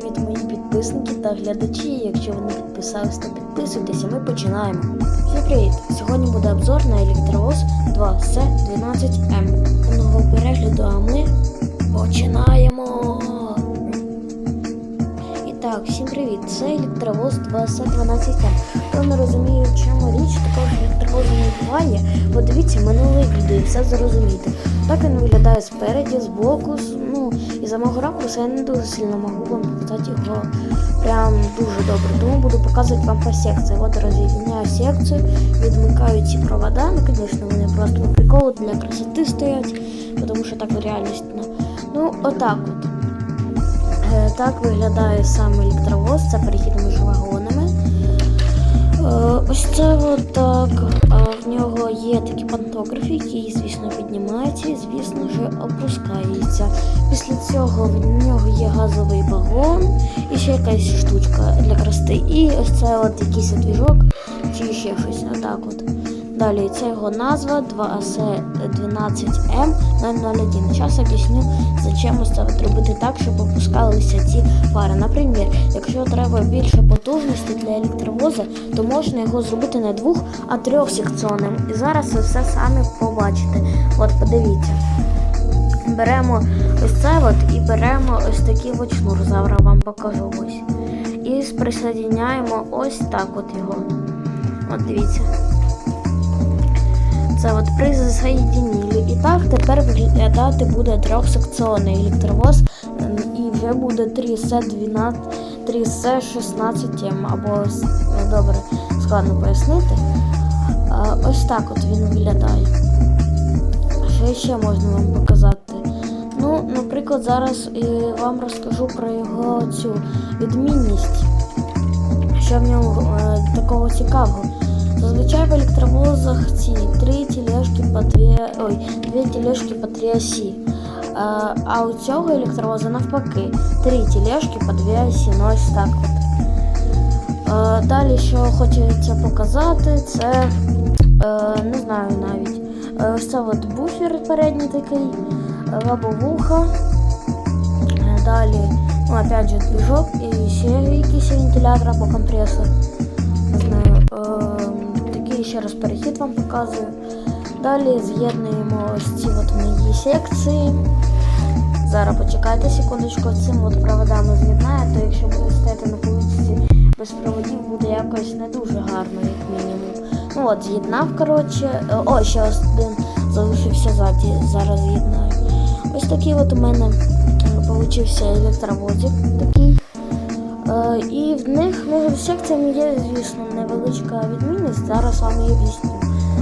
привіт, мої підписники та глядачі. Якщо ви не підписались, то підписуйтесь, а ми починаємо. Всім привіт! Сьогодні буде обзор на електровоз 2C12M. Одного перегляду, а ми починаємо. І так, всім привіт! Це електровоз 2C12M. Хто не розуміє, в чому річ, такого електровозу не буває. Подивіться минуле відео і все зрозумієте. Так він виглядає спереді, збоку, ну, і за мого ракурсу я не дуже сильно можу вам показати його прям дуже добре. Тому буду показувати вам по секції. От роз'єдняю секцію, відмикаю ці провода. Ну, звісно, вони просто по приколу для красоти стоять, тому що так реальність. Ну, отак от. Е, Так виглядає сам електровоз, це перехід. Е, Ось це отак. так. В нього є такі пантографи, які, звісно, піднімаються і, звісно ж, опускаються. Після цього в нього є газовий балон і ще якась штучка для красти. І ось це от якийсь двіжок чи ще щось. Отак от. Далі це його назва 2AC12M001. Зараз об'ясню, зачем от робити так, щоб опускалися ці фари. Наприклад, якщо треба більше потужності для електровоза, то можна його зробити не двох, а трьохсекціонним. І зараз ви все самі побачите. От подивіться. Беремо ось це от і беремо ось такий от шнур. Зараз вам покажу ось. І присоединяємо ось так от його. От дивіться. Це от при. І так тепер виглядати буде трьохсекціонний електровоз ем, і вже буде 3C12, 3C16M або ну, добре, складно пояснити. Ось так от він виглядає. Що ще можна вам показати? Ну, наприклад, зараз е, вам розкажу про його цю відмінність. Що в ньому е, такого цікавого? Зазвичай в електровозах ці три тележки по дві, ой, дві тележки по три осі. Е, а у цього електровоза навпаки, три тележки по дві осі. Ну ось так от. Е, далі, що хочеться показати, це е, не знаю навіть. Е, Ось це от буфер передній такий, е, лабовуха. Е, Далі, ну, опять же, движок і ще якийсь вентилятор або компресор. Не знаю. Е, ще раз перехід вам показую. Далі з'єднуємо ось ці от мої секції. Зараз почекайте секундочку, цим от проводами з'єднаю, то якщо буде стояти на полиці без проводів, буде якось не дуже гарно, як мінімум. Ну от, з'єднав, коротше. Е, О, ще один залишився ззаді, зараз з'єднаю. Ось такий от у мене вийшов електровозик такий. І в них між секціями є, звісно, невеличка відмінність. Зараз вам її об'ясню.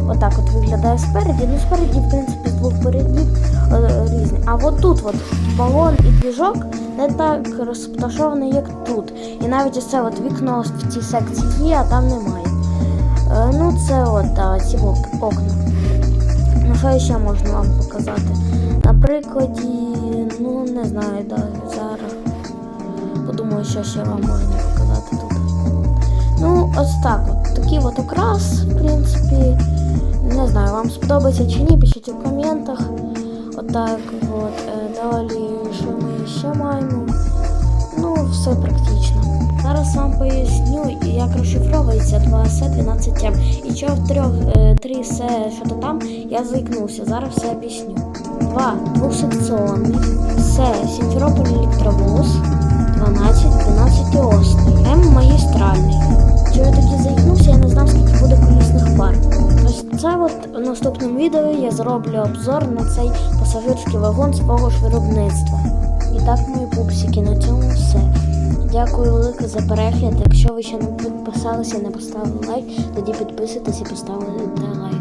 Отак от виглядає спереді. Ну, спереді, в принципі, з двох передів е, різні. А от тут от балон і двіжок не так розташований, як тут. І навіть ось це от вікно в цій секції є, а там немає. Е, ну, це от ці окна. Ну, що ще можна вам показати? На прикладі, ну не знаю, да, зараз. Що ще вам можна показати тут. Ну, ось так от. Такий от окрас, в принципі. Не знаю, вам сподобається чи ні, пишіть у коментах. Отак от. Е, Далі, що ми ще маємо? Ну, все практично. Зараз вам поясню, як розшифровується 2C12M. І що в трьох 3C що то там, я заікнувся. Зараз все об'ясню. 2 двохсекціонний, С Сімферополь електровоз, 12 12 осний, М магістральний. Що я тоді заїкнувся, я не знав, скільки буде колісних пар. Ось це от в наступному відео я зроблю обзор на цей пасажирський вагон свого ж виробництва. І так, мої пупсики, на цьому все. Дякую велике за перегляд. Якщо ви ще не підписалися і не поставили лайк, тоді підписуйтесь і поставте лайк.